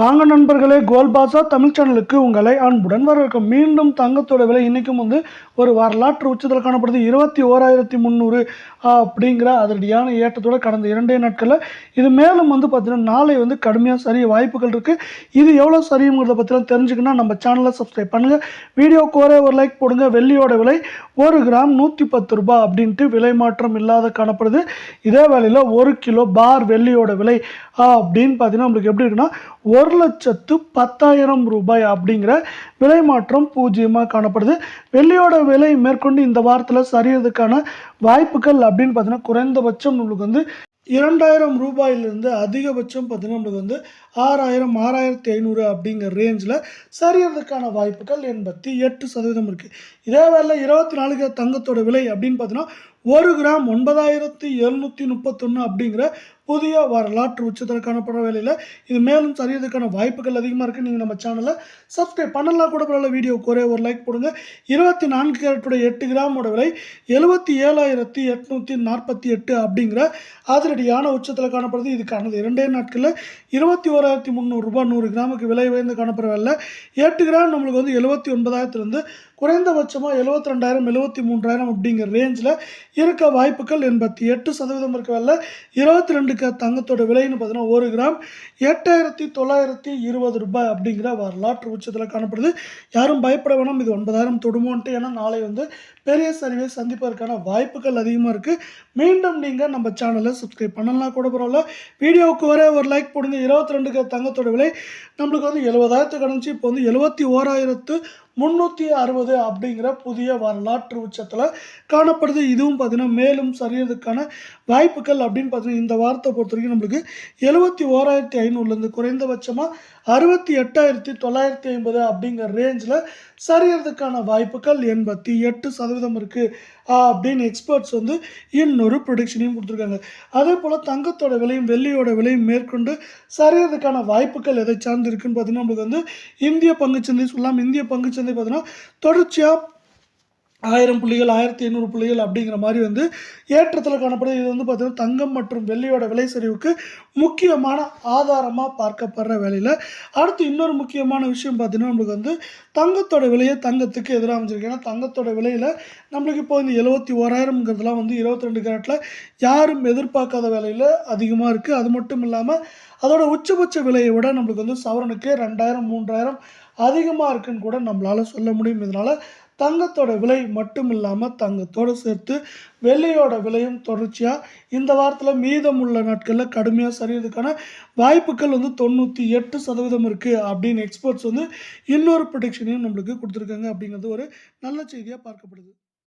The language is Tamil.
வாங்க நண்பர்களே கோல்பாசா தமிழ் சேனலுக்கு உங்களை அன்புடன் வரவேற்கும். மீண்டும் தங்கத்தோட விலை இன்றைக்கும் வந்து ஒரு வரலாற்று உச்சத்தில் காணப்படுது. இருபத்தி ஓராயிரத்தி முந்நூறு அப்படிங்கிற அதிரடியான ஏற்றத்தோட கடந்த இரண்டே நாட்களில் இது மேலும் வந்து பார்த்திங்கன்னா நாளை வந்து கடுமையாக சரிய வாய்ப்புகள் இருக்குது இது எவ்வளோ சரியுங்கிறத பற்றிலாம் தெரிஞ்சுக்கணும் நம்ம சேனலை சப்ஸ்கிரைப் பண்ணுங்கள் வீடியோக்கு ஒரே ஒரு லைக் போடுங்க. வெள்ளியோட விலை ஒரு கிராம் நூற்றி பத்து ரூபாய் அப்படின்ட்டு விலை மாற்றம் இல்லாத காணப்படுது. இதே வேலையில் ஒரு கிலோ பார் வெள்ளியோட விலை அப்படின்னு பார்த்தீங்கன்னா நம்மளுக்கு எப்படி இருக்குன்னா ஒரு லட்சத்து பத்தாயிரம் ரூபாய் அப்படிங்கிற விலை மாற்றம் பூஜ்ஜியமாக காணப்படுது. வெள்ளியோட விலை மேற்கொண்டு இந்த வாரத்தில் சரியறதுக்கான வாய்ப்புகள் அப்படின்னு பார்த்தீங்கன்னா குறைந்தபட்சம் நம்மளுக்கு வந்து இரண்டாயிரம் ரூபாயிலிருந்து அதிகபட்சம் பார்த்தீங்கன்னா நம்மளுக்கு வந்து ஆறாயிரம் ஆறாயிரத்தி ஐநூறு அப்படிங்கிற ரேஞ்சில் சரியறதுக்கான வாய்ப்புகள் எண்பத்தி எட்டு சதவீதம் இருக்குது இதே வேலை இருபத்தி நாலு தங்கத்தோட விலை அப்படின்னு பார்த்தீங்கன்னா ஒரு கிராம் ஒன்பதாயிரத்தி எழுநூற்றி முப்பத்தொன்று அப்படிங்கிற புதிய வரலாற்று உச்சத்தில் காணப்படுற வேலையில். இது மேலும் சரியதுக்கான வாய்ப்புகள் அதிகமாக இருக்குது நீங்கள் நம்ம சேனலை சப்ஸ்கிரைப் பண்ணலாம் கூட பரவாயில்ல. வீடியோ குறைய ஒரு லைக் போடுங்க. இருபத்தி நான்கு கேரட்டுடைய எட்டு கிராமோட விலை எழுபத்தி ஏழாயிரத்தி எட்நூற்றி நாற்பத்தி எட்டு அப்படிங்கிற அதிரடியான உச்சத்தில் காணப்படுது. இதுக்கானது இரண்டே நாட்களில் இருபத்தி ஓராயிரத்தி முந்நூறுரூபா நூறு கிராமுக்கு விலை உயர்ந்து காணப்படுற வேலை. எட்டு கிராம் நம்மளுக்கு வந்து எழுபத்தி ஒன்பதாயிரத்துலேருந்து குறைந்தபட்சமாக எழுபத்தி ரெண்டாயிரம் எழுபத்தி மூன்றாயிரம் அப்படிங்கிற ரேஞ்சில் இருக்க வாய்ப்புகள் எண்பத்தி எட்டு சதவீதம் இருக்க வேலை. இருபத்தி ரெண்டுக்கு தங்கத்தோட விலைன்னு பார்த்தீங்கன்னா ஒரு கிராம் எட்டாயிரத்தி தொள்ளாயிரத்தி இருபது ரூபாய் அப்படிங்கிற வரலாற்று உச்சத்தில் காணப்படுது. யாரும் பயப்பட வேணாம் இது ஒன்பதாயிரம் தொடுமோன்ட்டு ஏன்னா நாளை வந்து பெரிய சரிவை சந்திப்பதற்கான வாய்ப்புகள் அதிகமாக இருக்குது மீண்டும் நீங்கள் நம்ம சேனலை சப்ஸ்கிரைப் பண்ணலாம் கூட பரவாயில்ல. வீடியோவுக்கு வர ஒரு லைக் போடுங்க. இருபத்தி ரெண்டுக்கு தங்கத்தோட விலை நம்மளுக்கு வந்து எழுபதாயிரத்து கடந்துச்சு இப்போ வந்து எழுபத்தி ஓராயிரத்து முந்நூற்றி அறுபது அப்படிங்கிற புதிய வரலாற்று உச்சத்தில் காணப்படுது. இதுவும் பார்த்திங்கன்னா மேலும் சரியறதுக்கான வாய்ப்புகள் அப்படின்னு பார்த்தீங்கன்னா இந்த வாரத்தை பொறுத்த வரைக்கும் நம்மளுக்கு எழுபத்தி ஓராயிரத்தி ஐநூறுலேருந்து குறைந்தபட்சமாக அறுபத்தி எட்டாயிரத்தி தொள்ளாயிரத்தி ஐம்பது அப்படிங்கிற ரேஞ்சில் சரியறதுக்கான வாய்ப்புகள் எண்பத்தி எட்டு சதவீதம் இருக்குது அப்படின்னு எக்ஸ்பர்ட்ஸ் வந்து இன்னொரு ப்ரொடிக்ஷனையும் கொடுத்துருக்காங்க. அதே போல் தங்கத்தோட விலையும் வெள்ளியோட விலையும் மேற்கொண்டு சரியறதுக்கான வாய்ப்புகள் எதை சார்ந்து இருக்குன்னு பார்த்தீங்கன்னா நம்மளுக்கு வந்து இந்திய பங்குச்சந்தை சொல்லலாம். இந்திய பங்குச்சந்தை பார்த்தீங்கன்னா தொடர்ச்சியாக ஆயிரம் புள்ளிகள் ஆயிரத்தி ஐநூறு புள்ளிகள் அப்படிங்கிற மாதிரி வந்து ஏற்றத்தில் காணப்படுது. இது வந்து பார்த்திங்கன்னா தங்கம் மற்றும் வெள்ளியோட விலை சரிவுக்கு முக்கியமான ஆதாரமாக பார்க்கப்படுற வேலையில். அடுத்து இன்னொரு முக்கியமான விஷயம் பார்த்தீங்கன்னா நம்மளுக்கு வந்து தங்கத்தோட விலையை தங்கத்துக்கு எதிராக அமைஞ்சிருக்கு. ஏன்னா தங்கத்தோட விலையில் நம்மளுக்கு இப்போ இந்த எழுபத்தி ஓராயிரம்ங்கிறதுலாம் வந்து இருபத்தி ரெண்டு கேரட்டில் யாரும் எதிர்பார்க்காத வேலையில் அதிகமாக இருக்குது அது மட்டும் இல்லாமல் அதோட உச்சபட்ச விலையை விட நம்மளுக்கு வந்து சவரனுக்கு ரெண்டாயிரம் மூன்றாயிரம் அதிகமாக இருக்குன்னு கூட நம்மளால் சொல்ல முடியும். இதனால் தங்கத்தோட விலை மட்டும் இல்லாமல் தங்கத்தோடு சேர்த்து வெள்ளையோட விலையும் தொடர்ச்சியாக இந்த வாரத்தில் மீதம் உள்ள நாட்களில் கடுமையாக சரியறதுக்கான வாய்ப்புகள் வந்து தொண்ணூற்றி எட்டு சதவீதம் இருக்குது அப்படின்னு எக்ஸ்பர்ட்ஸ் வந்து இன்னொரு ப்ரொடிக்ஷனையும் நம்மளுக்கு கொடுத்துருக்காங்க அப்படிங்கிறது ஒரு நல்ல செய்தியாக பார்க்கப்படுது.